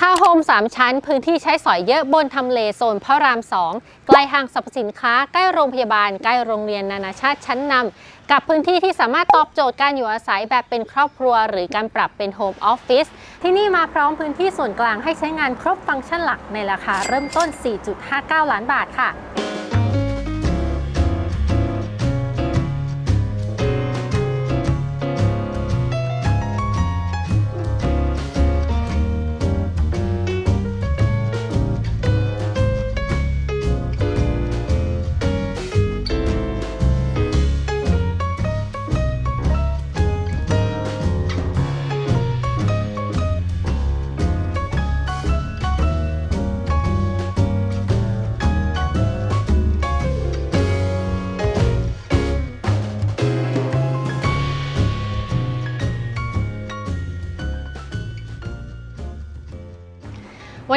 ทาวน์โฮม3 ชั้น พื้นที่ใช้สอยเยอะบนทำเลโซนพระราม 2 ใกล้ห้างสรรพสินค้า ใกล้โรงพยาบาล ใกล้โรงเรียนนานาชาติชั้นนำ กับพื้นที่ที่สามารถตอบโจทย์การอยู่อาศัยแบบเป็นครอบครัว หรือการปรับเป็นโฮมออฟฟิศ ที่นี่มาพร้อมพื้นที่ส่วนกลางให้ใช้งานครบฟังก์ชันหลักในราคาเริ่มต้น 4.59 ล้านบาทค่ะ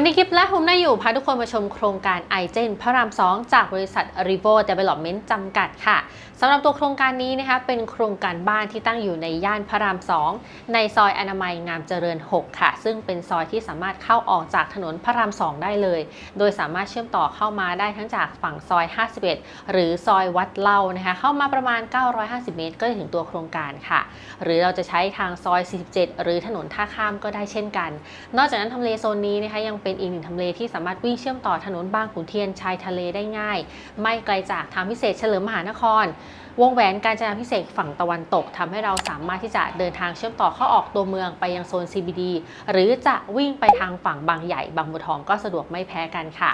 วันคลิปแรกผมได้อยู่พาทุกคนมาชมโครงการไอเจนพระราม 2 จากบริษัท r i v o Development จำกัดค่ะสำหรับตัวโครงการนี้นะคะเป็นโครงการบ้านที่ตั้งอยู่ในย่านพระราม 2 ในซอยอนามัยงามเจริญ 6 ค่ะ ซึ่งเป็นซอยที่สามารถเข้าออกจากถนนพระราม 2 ได้เลย โดยสามารถเชื่อมต่อเข้ามาได้ทั้งจากฝั่งซอย 51 หรือซอยวัดเล่านะคะเข้ามาประมาณ 950 เมตร ก็จะถึงตัวโครงการค่ะ หรือเราจะใช้ทางซอย 47 หรือถนนท่าข้ามก็ได้เช่นกัน นอกจากนั้นทำเลโซนนี้นะคะยังเป็นอีกหนึ่งทำเลที่สามารถวิ่งเชื่อมต่อถนนบางขุนเทียนชายทะเลได้ง่าย ไม่ไกลจากทางพิเศษเฉลิมมหานคร วงแหวนการจนาพิเศษฝั่งตะวันตกทำให้เราสามารถที่จะเดินทางเชื่อมต่อเข้าออกตัวเมืองไปยังโซน CBD หรือจะวิ่งไปทางฝั่งบางใหญ่บางบัวทองก็สะดวกไม่แพ้กันค่ะ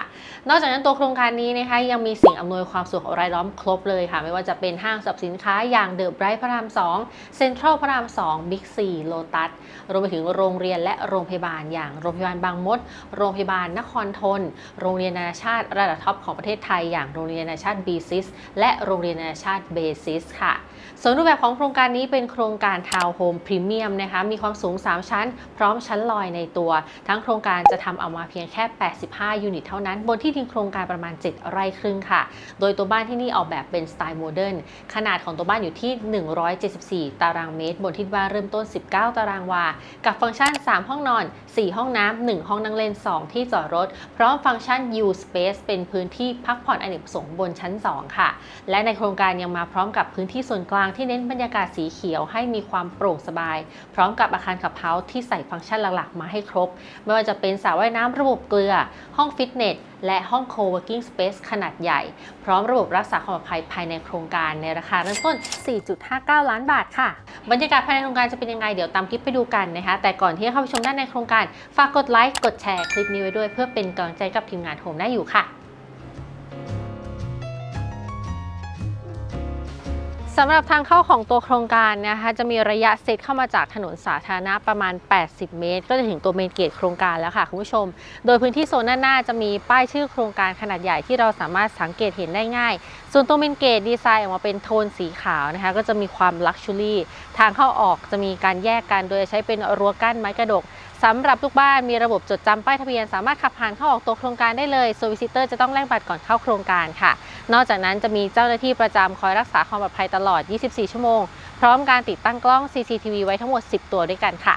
นอกจากนั้นตัวโครงการนี้นะคะยังมีสิ่งอำนวยความสะดวกรายล้อมครบเลยค่ะ ไม่ว่าจะเป็นห้างสรรพสินค้าอย่างเดอะไบรท์พระราม2เซ็นทรัลพระราม2บิ๊กซีโลตัสรวมไปถึงโรงเรียนและโรงพยาบาลอย่างโรงพยาบาลบางมด โรงพยาบาลนครทน โรงเรียนนานาชาติระดับท็อปของประเทศไทยอย่างโรงเรียนนานาชาติบีซิสและโรงเรียนนานาชาติเบซิสค่ะ ส่วนรูปแบบของโครงการนี้เป็นโครงการทาวน์โฮมพรีเมียมนะคะ มีความสูง 3 ชั้น พร้อมชั้นลอยในตัว ทั้งโครงการจะทำเอามาเพียงแค่ 85 ยูนิตเท่านั้น บนที่ดินโครงการประมาณ 7 ไร่ครึ่งค่ะ โดยตัวบ้านที่นี่ออกแบบเป็นสไตล์โมเดิร์น ขนาดของตัวบ้านอยู่ที่ 174 ตารางเมตร บนที่บ้านเริ่มต้น 19 ตารางวา กับฟังก์ชัน 3 ห้องนอน 4 ห้องน้ำ 1 ห้องนั่งเล่น 2 ที่จอดรถ พร้อมฟังก์ชัน U Space เป็นพื้นที่พักผ่อนอเนกประสงค์บนชั้น 2 ค่ะ และในโครงการยังมาพร้อมกับพื้นที่ส่วนกลางที่เน้นบรรยากาศสีเขียวให้มีความโปร่งสบาย พร้อมกับอาคารขับเฮาส์ที่ใส่ฟังก์ชันหลักๆ มาให้ครบ ไม่ว่าจะเป็นสระว่ายน้ำระบบเกลือ ห้องฟิตเนสและห้อง co-working space ขนาดใหญ่ พร้อมระบบรักษาความปลอดภัยภายในโครงการในราคาเริ่มต้น 4.59 ล้านบาทค่ะ บรรยากาศภายในโครงการจะเป็นยังไง เดี๋ยวตามคลิปไปดูกันนะคะ แต่ก่อนที่จะเข้าไปชมด้านในโครงการ ฝากกดไลค์ กดแชร์คลิปนี้ไว้ด้วยเพื่อเป็นกำลังใจกับทีมงานโฮมได้อยู่ค่ะ สำหรับทางเข้าของตัวโครงการนะคะจะมีระยะเซตเข้ามาจากถนนสาธารณะประมาณ 80 เมตร ก็จะถึงตัวเมนเกตโครงการแล้วค่ะคุณผู้ชม โดยพื้นที่โซนด้านหน้าจะมีป้ายชื่อโครงการขนาดใหญ่ที่เราสามารถสังเกตเห็นได้ง่าย ส่วนตัวเมนเกตดีไซน์ออกมาเป็นโทนสีขาวนะคะก็จะมีความลักชัวรี่ทางเข้าออกจะมีการแยกกันโดยใช้เป็นรั้วกั้นไม้กระดก สำหรับทุกบ้านมีระบบจดจำป้ายทะเบียน สามารถขับผ่านเข้าออกตัวโครงการได้เลยโซวิซิเตอร์จะต้องแลกบัตรก่อนเข้าโครงการค่ะ นอกจากนั้นจะมีเจ้าหน้าที่ประจำคอยรักษาความปลอดภัยตลอด 24 ชั่วโมง พร้อมการติดตั้งกล้อง CCTV ไว้ทั้งหมด 10 ตัวด้วยกันค่ะ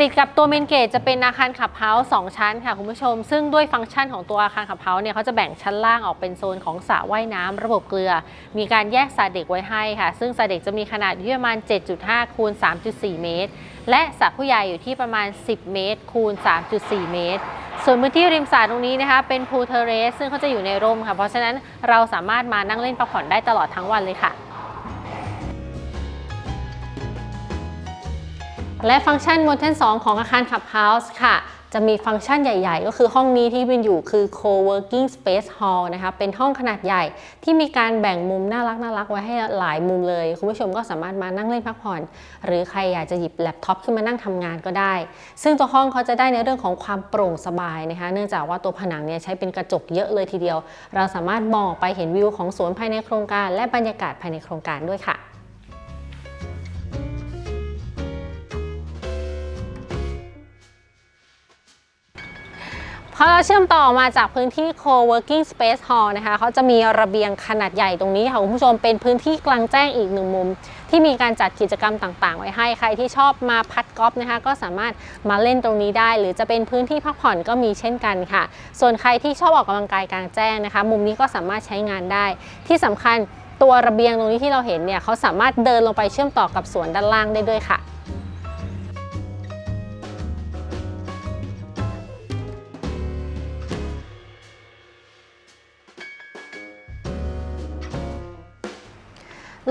ติดกับตัวเมนเกตจะเป็นอาคารขับเฮาส์สองชั้นค่ะคุณผู้ชม ซึ่งด้วยฟังก์ชันของตัวอาคารขับเฮาส์เนี่ยเขาจะแบ่งชั้นล่างออกเป็นโซนของสระว่ายน้ำระบบเกลือ มีการแยกสระเด็กไว้ให้ค่ะ ซึ่งสระเด็กจะมีขนาดอยู่ที่ประมาณ 7.5 คูณ 3.4 เมตร และสระผู้ใหญ่อยู่ที่ประมาณ 10 เมตร คูณ 3.4 เมตรส่วนพื้นที่ริมสระตรงนี้นะคะเป็นพูลเทเรสซึ่งเขาจะอยู่ในร่มค่ะ เพราะฉะนั้นเราสามารถมานั่งเล่นพักผ่อนได้ตลอดทั้งวันเลยค่ะ และฟังก์ชันบนชั้น 2 ของอาคารขับเฮาส์ค่ะ จะมีฟังก์ชันใหญ่ ๆ ก็คือห้องนี้ที่เป็นอยู่คือ co-working space hall นะคะ เป็นห้องขนาดใหญ่ที่มีการแบ่งมุมน่ารักน่ารักไว้ให้หลายมุมเลย คุณผู้ชมก็สามารถมานั่งเล่นพักผ่อน หรือใครอยากจะหยิบแล็ปท็อปขึ้นมานั่งทำงานก็ได้ ซึ่งตัวห้องเขาจะได้ในเรื่องของความโปร่งสบายนะคะ เนื่องจากว่าตัวผนังเนี่ยใช้เป็นกระจกเยอะเลยทีเดียว เราสามารถมองไปเห็นวิวของสวนภายในโครงการ และบรรยากาศภายในโครงการด้วยค่ะ เราเชื่อมต่อมาจากพื้นที่ co-working space hall นะคะเขาจะมีระเบียงขนาดใหญ่ตรงนี้ค่ะคุณผู้ชมเป็นพื้นที่กลางแจ้งอีกหนึ่งมุม ที่มีการจัดกิจกรรมต่างๆ ไว้ให้ใครที่ชอบมาพัดกอล์ฟนะคะ ก็สามารถมาเล่นตรงนี้ได้ หรือจะเป็นพื้นที่พักผ่อนก็มีเช่นกันค่ะ ส่วนใครที่ชอบออกกำลังกายกลางแจ้งนะคะ มุมนี้ก็สามารถใช้งานได้ ที่สำคัญตัวระเบียงตรงนี้ที่เราเห็นเนี่ยเขาสามารถเดินลงไปเชื่อมต่อกับสวนด้านล่างได้ด้วยค่ะ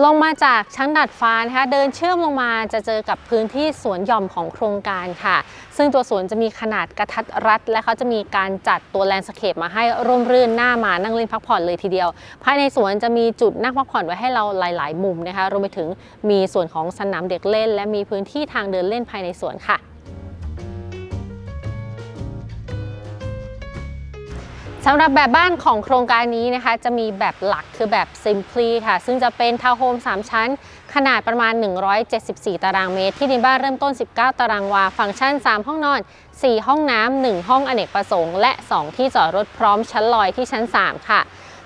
ลงมาจากชั้นดัดฟ้านะคะเดินเชื่อมลงมาจะเจอกับพื้นที่สวนหย่อมของโครงการค่ะ ซึ่งตัวสวนจะมีขนาดกระทัดรัด และเขาจะมีการจัดตัวแลนด์สเคปมาให้ร่มรื่นหน้ามานั่งเล่นพักผ่อนเลยทีเดียว ภายในสวนจะมีจุดนั่งพักผ่อนไว้ให้เราหลาย ๆ มุมนะคะรวมไปถึงมีส่วนของสนามเด็กเล่น และมีพื้นที่ทางเดินเล่นภายในสวนค่ะ สำหรับแบบบ้านของโครงการนี้นะคะ จะมีแบบหลักคือแบบ Simply ค่ะ ซึ่งจะเป็นทาวน์โฮม 3 ชั้น ขนาดประมาณ 174 ตารางเมตร ที่ดินบ้านเริ่มต้น 19 ตารางวา ฟังก์ชัน 3 ห้องนอน 4 ห้องน้ำ 1 ห้องอเนกประสงค์ และ 2 ที่จอดรถพร้อมชั้นลอยที่ชั้น 3 ค่ะ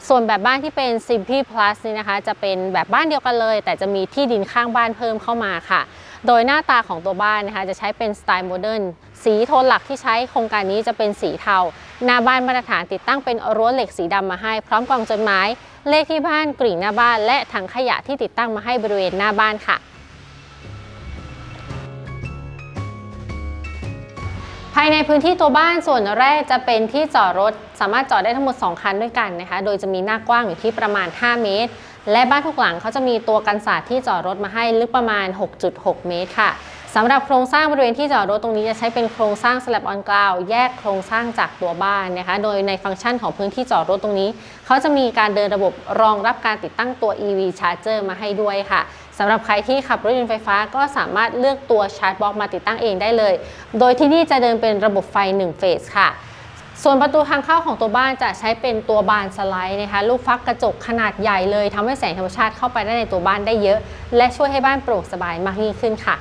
ส่วนแบบบ้านที่เป็น Simply Plus นี่นะคะ จะเป็นแบบบ้านเดียวกันเลย แต่จะมีที่ดินข้างบ้านเพิ่มเข้ามาค่ะ โดยหน้าตาของตัวบ้านนะคะ จะใช้เป็นสไตล์โมเดิร์น สีโทนหลักที่ใช้โครงการนี้จะเป็นสีเทา หน้าบ้านมาตรฐานติดตั้งเป็นรั้วเหล็กสีดำมาให้ พร้อมกล่องจดหมาย เลขที่บ้านกริ่งหน้าบ้าน และถังขยะที่ติดตั้งมาให้บริเวณหน้าบ้านค่ะภายในพื้นที่ตัวบ้านส่วนแรกจะเป็นที่จอดรถ สามารถจอดได้ทั้งหมด 2 คันด้วยกันนะคะ โดยจะมีหน้ากว้างอยู่ที่ประมาณ 5 เมตร และบ้านทุกหลังเขาจะมีตัวกันศาสตร์ที่จอดรถมาให้ลึกประมาณ 6.6 เมตรค่ะ สำหรับโครงสร้างบริเวณที่จอดรถตรงนี้จะใช้เป็นโครงสร้างสลับออนกราวแยกโครงสร้างจากตัวบ้านนะคะ โดยในฟังก์ชันของพื้นที่จอดรถตรงนี้ เขาจะมีการเดินระบบรองรับการติดตั้งตัว EV Charger มาให้ด้วยค่ะสำหรับใครที่ขับรถยนต์ไฟฟ้าก็สามารถเลือกตัวชาร์จบล็อกมาติดตั้งเองได้เลย โดยที่นี่จะเดินเป็นระบบไฟ1เฟสค่ะส่วนประตูทางเข้าของตัวบ้านจะใช้เป็นตัวบานสไลด์นะคะ ลูกฟักกระจกขนาดใหญ่เลยทำให้แสงธรรมชาติเข้าไปได้ในตัวบ้านได้เยอะ และช่วยให้บ้านโปร่งสบายมากยิ่งขึ้นค่ะ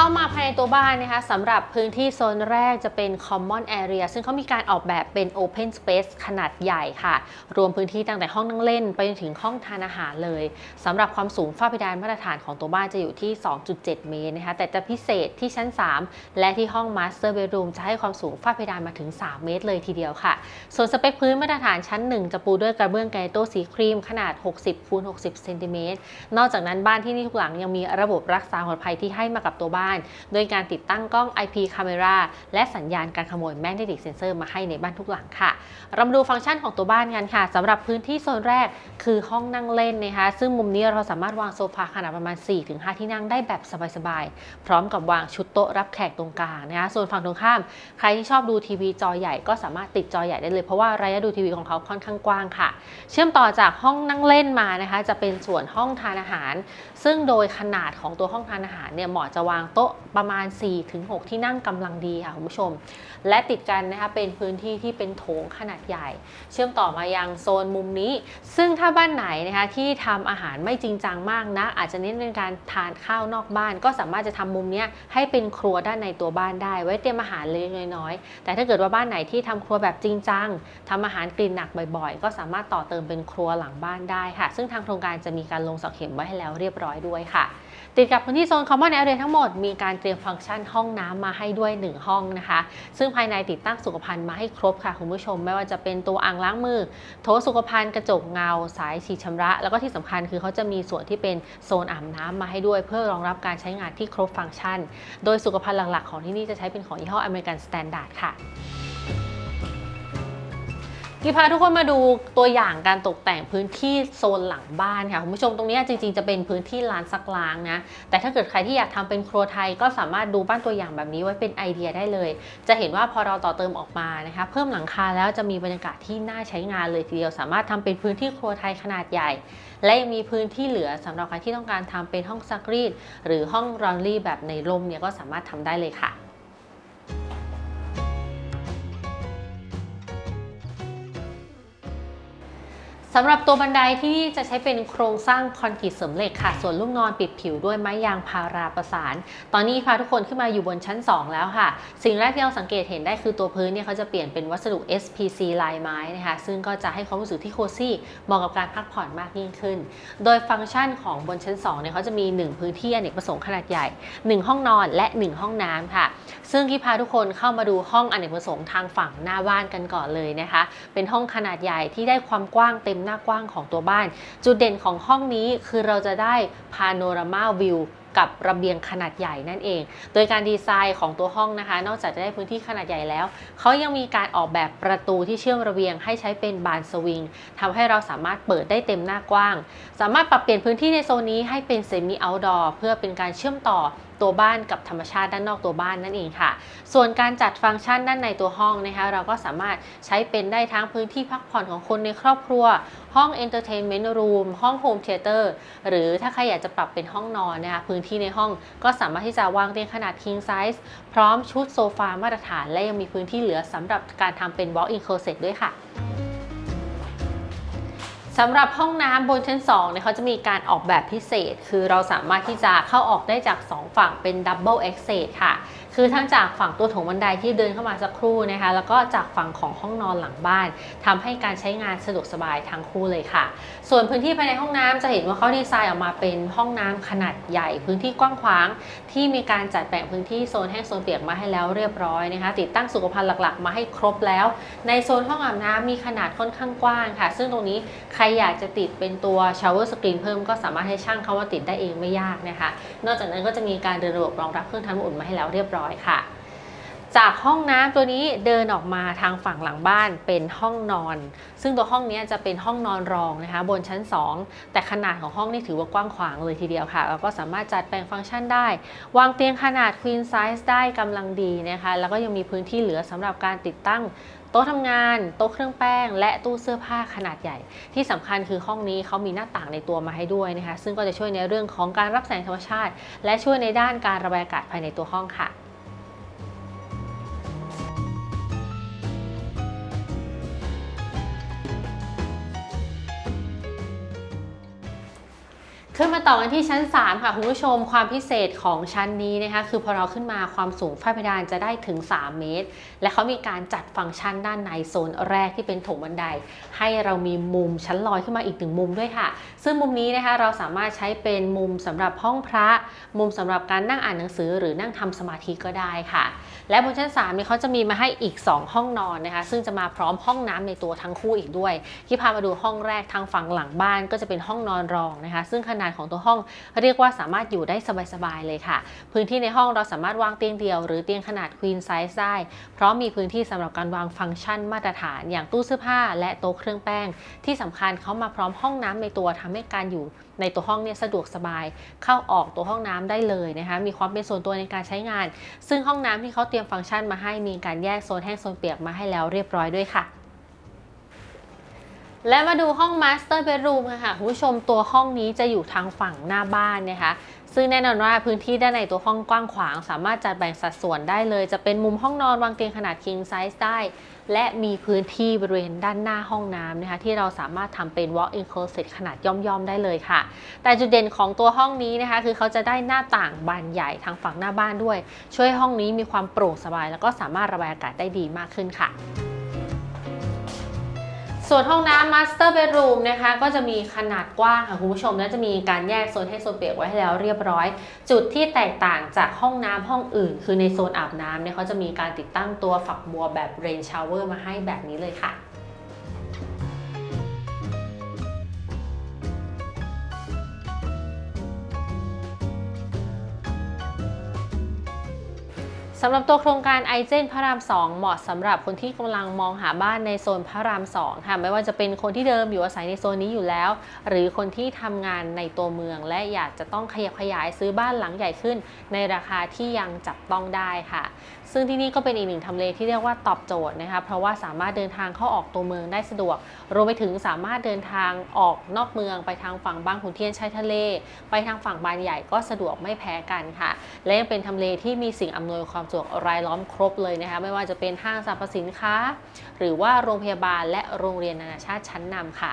เข้ามาภายในตัวบ้านนะคะสำหรับพื้นที่โซนแรกจะเป็น common area ซึ่งเขามีการออกแบบเป็น open space ขนาดใหญ่ค่ะ รวมพื้นที่ตั้งแต่ห้องนั่งเล่น ไปจนถึงห้องทานอาหารเลยสำหรับความสูงฝ้าเพดานมาตรฐานของตัวบ้านจะอยู่ที่ 2.7 เมตรนะคะแต่จะพิเศษที่ชั้น 3 และที่ห้อง master bedroom จะให้ความสูงฝ้าเพดานมาถึง 3 เมตรเลยทีเดียวค่ะ ส่วนสเปคพื้นมาตรฐานชั้น 1 จะปูด้วยกระเบื้องไกโต้สีครีมขนาด 60คูณ60เซนติเมตรนอกจากนั้นบ้านที่นี่ทุกหลังยังมีระบบรักษาความปลอดภัยที่ให้มากับตัวบ้านโดยการติดตั้งกล้อง IP Camera และสัญญาณการขโมย Magnetic Sensor มาให้ในบ้านทุกหลังค่ะ เรามาดูฟังก์ชันของตัวบ้านกันค่ะสำหรับพื้นที่โซนแรกคือห้องนั่งเล่นนะคะ ซึ่งมุมนี้เราสามารถวางโซฟาขนาดประมาณ 4-5 ที่นั่งได้แบบสบายๆ พร้อมกับวางชุดโต๊ะรับแขกตรงกลางนะคะส่วนฝั่งตรงข้าม ใครที่ชอบดูทีวีจอใหญ่ก็สามารถติดจอใหญ่ได้เลย เพราะว่าระยะดูทีวีของเขาค่อนข้างกว้างค่ะ เชื่อมต่อจากห้องนั่งเล่นมานะคะ จะเป็นส่วนห้องทานอาหาร ซึ่งโดยขนาดของตัวห้องทานอาหารเนี่ยเหมาะจะวางโต๊ะประมาณ 4-6 ที่นั่งกำลังดีค่ะคุณผู้ชม และติดกันนะคะเป็นพื้นที่ที่เป็นโถงขนาดใหญ่ เชื่อมต่อมายังโซนมุมนี้ ซึ่งถ้าบ้านไหนนะคะที่ทำอาหารไม่จริงจังมากนะ อาจจะเน้นเป็นการทานข้าวนอกบ้าน ก็สามารถจะทำมุมนี้ให้เป็นครัวด้านในตัวบ้านได้ ไว้เตรียมอาหารเล็กน้อยๆแต่ถ้าเกิดว่าบ้านไหนที่ทำครัวแบบจริงจังทำอาหารกลิ่นหนักบ่อยๆ ก็สามารถต่อเติมเป็นครัวหลังบ้านได้ค่ะ ซึ่งทางโครงการจะมีการลงเสาเข็มไว้ให้แล้วเรียบร้อยด้วยค่ะ ติดกับพื้นที่โซน common area ทั้งหมดมีการเตรียมฟังก์ชันห้องน้ำมาให้ด้วย 1 ห้องนะคะ ซึ่งภายในติดตั้งสุขภัณฑ์มาให้ครบค่ะคุณผู้ชม ไม่ว่าจะเป็นตัวอ่างล้างมือ โถสุขภัณฑ์กระจกเงา สายฉีดชำระ แล้วก็ที่สำคัญคือเขาจะมีส่วนที่เป็นโซนอาบน้ำมาให้ด้วย เพื่อรองรับการใช้งานที่ครบฟังก์ชัน โดยสุขภัณฑ์หลักๆ ของที่นี่จะใช้เป็นของยี่ห้ออเมริกันสแตนดาร์ดค่ะ กิพาทุกคนมาดูตัวอย่างการตกแต่งพื้นที่โซนหลังบ้านค่ะคุณผู้ชมตรงนี้จริงๆจะเป็นพื้นที่ลานซักล้างนะแต่ถ้าเกิดใครที่อยากทำเป็นครัวไทยก็สามารถดูบ้านตัวอย่างแบบนี้ไว้เป็นไอเดียได้เลย จะเห็นว่าพอเราต่อเติมออกมานะคะเพิ่มหลังคาแล้วจะมีบรรยากาศที่น่าใช้งานเลยทีเดียวสามารถทำเป็นพื้นที่ครัวไทยขนาดใหญ่ และยังมีพื้นที่เหลือสำหรับใครที่ต้องการทำเป็นห้องซักรีด หรือห้องรอนรี่แบบในร่มเนี่ยก็สามารถทำได้เลยค่ะ สำหรับตัวบันไดที่นี่จะใช้เป็นโครงสร้างคอนกรีตเสริมเหล็กค่ะ ส่วนลูกนอนปิดผิวด้วยไม้ยางพาราประสาน ตอนนี้พาทุกคนขึ้นมาอยู่บนชั้น 2 แล้วค่ะ สิ่งแรกที่เราสังเกตเห็นได้คือตัวพื้นเนี่ยเขาจะเปลี่ยนเป็นวัสดุ SPC ลายไม้นะคะ ซึ่งก็จะให้ความรู้สึกที่โคซี่เหมาะกับการพักผ่อนมากยิ่งขึ้น โดยฟังก์ชันของบนชั้น2เนี่ยเขาจะมี 1 พื้นที่อเนกประสงค์ขนาดใหญ่ 1 ห้องนอนและ 1 ห้องน้ำค่ะ ซึ่งที่พาทุกคนเข้ามาดูห้องอเนกประสงค์ทางฝั่งหน้าบ้านกันก่อนเลยนะคะ เป็นห้องขนาดใหญ่ที่ได้ความกว้างเต็มหน้ากว้างของตัวบ้าน จุดเด่นของห้องนี้คือเราจะได้พาโนรามาวิวกับระเบียงขนาดใหญ่นั่นเอง โดยการดีไซน์ของตัวห้องนะคะ นอกจากจะได้พื้นที่ขนาดใหญ่แล้ว เขายังมีการออกแบบประตูที่เชื่อมระเบียงให้ใช้เป็นบานสวิงทำให้เราสามารถเปิดได้เต็มหน้ากว้าง สามารถปรับเปลี่ยนพื้นที่ในโซนนี้ให้เป็นเซมิเอาท์ดอร์เพื่อเป็นการเชื่อมต่อ ตัวบ้านกับธรรมชาติด้านนอกตัวบ้านนั่นเองค่ะ ส่วนการจัดฟังก์ชันด้านในตัวห้องนะคะ เราก็สามารถใช้เป็นได้ทั้งพื้นที่พักผ่อนของคนในครอบครัว ห้องเอนเตอร์เทนเมนต์รูมห้องโฮมเทเตอร์หรือถ้าใครอยากจะปรับเป็นห้องนอนนะคะพื้นที่ในห้องก็สามารถที่จะวางเตียงขนาด king size พร้อมชุดโซฟามาตรฐาน และยังมีพื้นที่เหลือสำหรับการทำเป็น walk-in closet ด้วยค่ะ สำหรับห้องน้ำบนชั้น2เนี่ยเขาจะมีการออกแบบพิเศษ คือเราสามารถที่จะเข้าออกได้จาก 2 ฝั่งเป็น Double Access ค่ะ คือทั้งจากฝั่งตัวถงบันไดที่เดินเข้ามาสักครู่นะคะ แล้วก็จากฝั่งของห้องนอนหลังบ้านทำให้การใช้งานสะดวกสบายทั้งคู่เลยค่ะ ส่วนพื้นที่ภายในห้องน้ำจะเห็นว่าเขาดีไซน์ออกมาเป็นห้องน้ำขนาดใหญ่ พื้นที่กว้างขวาง ที่มีการจัดแบ่งพื้นที่โซนแห้งโซนเปียกมาให้แล้วเรียบร้อยนะคะ ติดตั้งสุขภัณฑ์หลักๆ มาให้ครบแล้ว ในโซนห้องอาบน้ำมีขนาดค่อนข้างกว้างค่ะ ซึ่งตรงนี้ใครอยากจะติดเป็นตัวชาวเวอร์สกรีนเพิ่มก็สามารถให้ช่างเขาว่าติดได้เองไม่ยากนะคะ นอกจากนั้นก็จะมีการเดินระบบรองรับเครื่องทำน้ำอุ่นมาให้แล้วเรียบร้อยค่ะ จากห้องน้ำตัวนี้เดินออกมาทางฝั่งหลังบ้านเป็นห้องนอน ซึ่งตัวห้องนี้จะเป็นห้องนอนรองนะคะ บนชั้น 2 แต่ขนาดของห้องนี่ถือว่ากว้างขวางเลยทีเดียวค่ะ แล้วก็สามารถจัดแปลงฟังก์ชันได้ วางเตียงขนาด queen size ได้กำลังดีนะคะ แล้วก็ยังมีพื้นที่เหลือสำหรับการติดตั้งโต๊ะทำงาน โต๊ะเครื่องแป้ง และตู้เสื้อผ้าขนาดใหญ่ ที่สำคัญคือห้องนี้เขามีหน้าต่างในตัวมาให้ด้วยนะคะ ซึ่งก็จะช่วยในเรื่องของการรับแสงธรรมชาติ และช่วยในด้านการระบายอากาศภายในตัวห้องค่ะ ขึ้นมาต่อกันที่ชั้น 3 ค่ะคุณผู้ชมความพิเศษของชั้นนี้นะคะคือพอเราขึ้นมาความสูงฝ้าเพดานจะได้ถึง 3 เมตร และเขามีการจัดฟังก์ชันด้านในโซนแรกที่เป็นโถงบันได ให้เรามีมุมชั้นลอยขึ้นมาอีกหนึ่งมุมด้วยค่ะ ซึ่งมุมนี้นะคะเราสามารถใช้เป็นมุมสำหรับห้องพระ มุมสำหรับการนั่งอ่านหนังสือหรือนั่งทำสมาธิก็ได้ค่ะ และบนชั้น3เนี่ยเขาจะมีมาให้อีก 2 ห้องนอนนะคะซึ่งจะมาพร้อมห้องน้ำในตัวทั้งคู่อีกด้วยที่พามาดูห้องแรกทางฝั่งหลังบ้านก็จะเป็นห้องนอนรองนะคะ ซึ่งขนาดของตัวห้อง เรียกว่าสามารถอยู่ได้สบายๆเลยค่ะ พื้นที่ในห้องเราสามารถวางเตียงเดี่ยวหรือเตียงขนาด queen size ได้ เพราะมีพื้นที่สำหรับการวางฟังก์ชันมาตรฐาน อย่างตู้เสื้อผ้า และโต๊ะเครื่องแป้ง ที่สำคัญเขามาพร้อมห้องน้ำในตัวทำให้การอยู่ในตัวห้องเนี่ยสะดวกสบายเข้าออกตัวห้องน้ำได้เลยนะคะ มีความเป็นส่วนตัวในการใช้งาน ซึ่งห้องน้ำที่เขาเตรียมฟังก์ชันมาให้มีการแยกโซนแห้งโซนเปียกมาให้แล้วเรียบร้อยด้วยค่ะ และมาดูห้อง Master Bedroom ค่ะค่ะคุณผู้ชมตัวห้องนี้จะอยู่ทางฝั่งหน้าบ้านนะคะ ซึ่งแน่นอนว่าพื้นที่ด้านในตัวห้องกว้างขวาง สามารถจัดแบ่งสัดส่วนได้เลย จะเป็นมุมห้องนอนวางเตียงขนาด king size ได้ และมีพื้นที่บริเวณด้านหน้าห้องน้ำนะคะ ที่เราสามารถทำเป็น walk-in closet ขนาดย่อมๆได้เลยค่ะ แต่จุดเด่นของตัวห้องนี้นะคะ คือเขาจะได้หน้าต่างบานใหญ่ทางฝั่งหน้าบ้านด้วย ช่วยห้ห้องนี้มีความโปร่งสบาย แล้วก็สามารถระบายอากาศได้ดีมากขึ้นค่ะ ส่วนห้องน้ำมาสเตอร์เบดรูมนะคะก็จะมีขนาดกว้างค่ะคุณผู้ชม และจะมีการแยกโซนให้โซนเปียกไว้ให้แล้วเรียบร้อย จุดที่แตกต่างจากห้องน้ำห้องอื่น คือในโซนอาบน้ำเนี่ยเขาจะมีการติดตั้งตัวฝักบัวแบบเรนชาวเวอร์มาให้แบบนี้เลยค่ะ สำหรับตัวโครงการไอเจนพระราม 2 เหมาะสำหรับคนที่กำลังมองหาบ้านในโซนพระราม 2 ค่ะ ไม่ว่าจะเป็นคนที่เดิมอยู่อาศัยในโซนนี้อยู่แล้ว หรือคนที่ทำงานในตัวเมือง และอยากจะต้องขยับขยายซื้อบ้านหลังใหญ่ขึ้น ในราคาที่ยังจับต้องได้ค่ะ ซึ่งที่นี่ก็เป็นอีกหนึ่งทำเลที่เรียกว่าตอบโจทย์นะคะเพราะว่าสามารถเดินทางเข้าออกตัวเมืองได้สะดวก รวมไปถึงสามารถเดินทางออกนอกเมือง ไปทางฝั่งบางขุนเทียนชายทะเล ไปทางฝั่งบานใหญ่ก็สะดวกไม่แพ้กันค่ะ และยังเป็นทำเลที่มีสิ่งอำนวยความสะดวกรายล้อมครบเลยนะคะไม่ว่าจะเป็นห้างสรรพสินค้า หรือว่าโรงพยาบาลและโรงเรียนนานาชาติชั้นนำค่ะ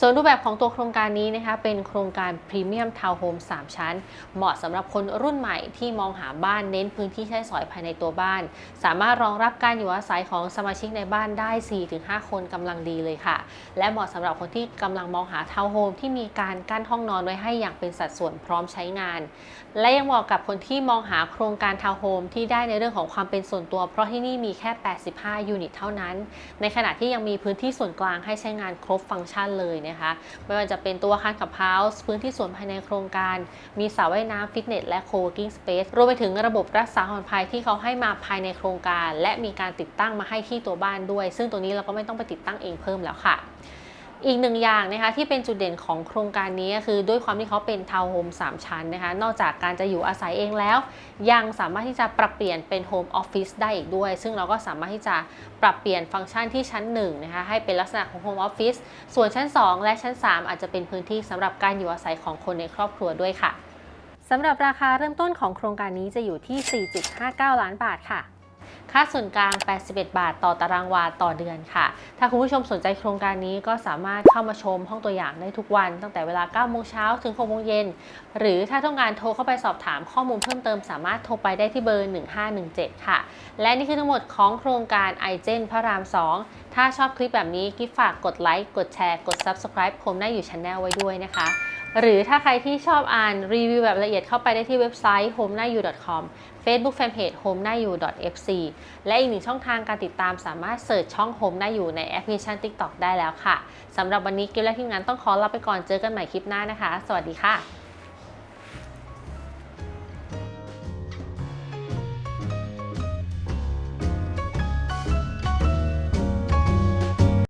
ส่วนรูปแบบของตัวโครงการนี้นะคะเป็นโครงการพรีเมียมทาวน์โฮม3 ชั้น เหมาะสำหรับคนรุ่นใหม่ที่มองหาบ้านเน้นพื้นที่ใช้สอยภายในตัวบ้าน สามารถรองรับการอยู่อาศัยของสมาชิกในบ้านได้ 4-5 คนกำลังดีเลยค่ะ และเหมาะสำหรับคนที่กำลังมองหาทาวน์โฮมที่มีการกั้นห้องนอนไว้ให้อย่างเป็นสัดส่วนพร้อมใช้งาน และยังเหมาะกับคนที่มองหาโครงการทาวน์โฮมที่ได้ในเรื่องของความเป็นส่วนตัว เพราะที่นี่มีแค่ 85 ยูนิตเท่านั้น ในขณะที่ยังมีพื้นที่ส่วนกลางให้ใช้งานครบฟังก์ชันเลยนะคะ ไม่ว่าจะเป็นตัวอาคารขับเฮาส์พื้นที่ส่วนภายในโครงการ มีสระว่ายน้ำฟิตเนสและโคเวกิ้งสเปซรวมไปถึงระบบรักษาความปลอดภัยที่เขาให้มาภายในโครงการ และมีการติดตั้งมาให้ที่ตัวบ้านด้วย ซึ่งตัวนี้เราก็ไม่ต้องไปติดตั้งเองเพิ่มแล้วค่ะ อีกหนึ่งอย่างนะคะที่เป็นจุดเด่นของโครงการนี้ก็คือด้วยความที่เขาเป็นทาวน์โฮม3ชั้นนะคะนอกจากการจะอยู่อาศัยเองแล้ว ยังสามารถที่จะปรับเปลี่ยนเป็นโฮมออฟฟิศได้อีกด้วย ซึ่งเราก็สามารถที่จะปรับเปลี่ยนฟังก์ชันที่ชั้น1นะคะให้เป็นลักษณะของโฮมออฟฟิศส่วนชั้น 2 และชั้น 3 อาจจะเป็นพื้นที่สำหรับการอยู่อาศัยของคนในครอบครัวด้วยค่ะสำหรับราคาเริ่มต้นของโครงการนี้จะอยู่ที่ 4.59 ล้านบาทค่ะ ค่าส่วนกลาง 81 บาท ต่อตารางวาต่อเดือนค่ะ ถ้าคุณผู้ชมสนใจโครงการนี้ก็สามารถเข้ามาชมห้องตัวอย่างได้ทุกวัน ตั้งแต่เวลา 9 โมงเช้าถึง 6 โมงเย็น หรือถ้าต้องการโทรเข้าไปสอบถามข้อมูลเพิ่มเติมสามารถโทรไปได้ที่เบอร์ 1517 ค่ะ และนี่คือทั้งหมดของโครงการ i อเจนพระราม 2 ถ้าชอบคลิปแบบนี้กิฟฝากกดไลค์ กดแชร์ กด Subscribe ผมได้อยู่ช anel ไว้ด้วยนะคะ หรือถ้าใครที่ชอบอ่านรีวิวแบบละเอียดเข้าไปได้ที่เว็บไซต์ home n a y u com Facebook Fanpage home n a y u fc และอีกหนึ่งช่องทางการติดตามสามารถเสิร์ชช่อง home n a y u ในแอปพลิเคชัน TikTok ได้แล้วค่ะสำหรับวันนี้กิฟและทีมงานต้องขอลาไปก่อนเจอกันใหม่คลิปหน้านะคะ สวัสดีค่ะ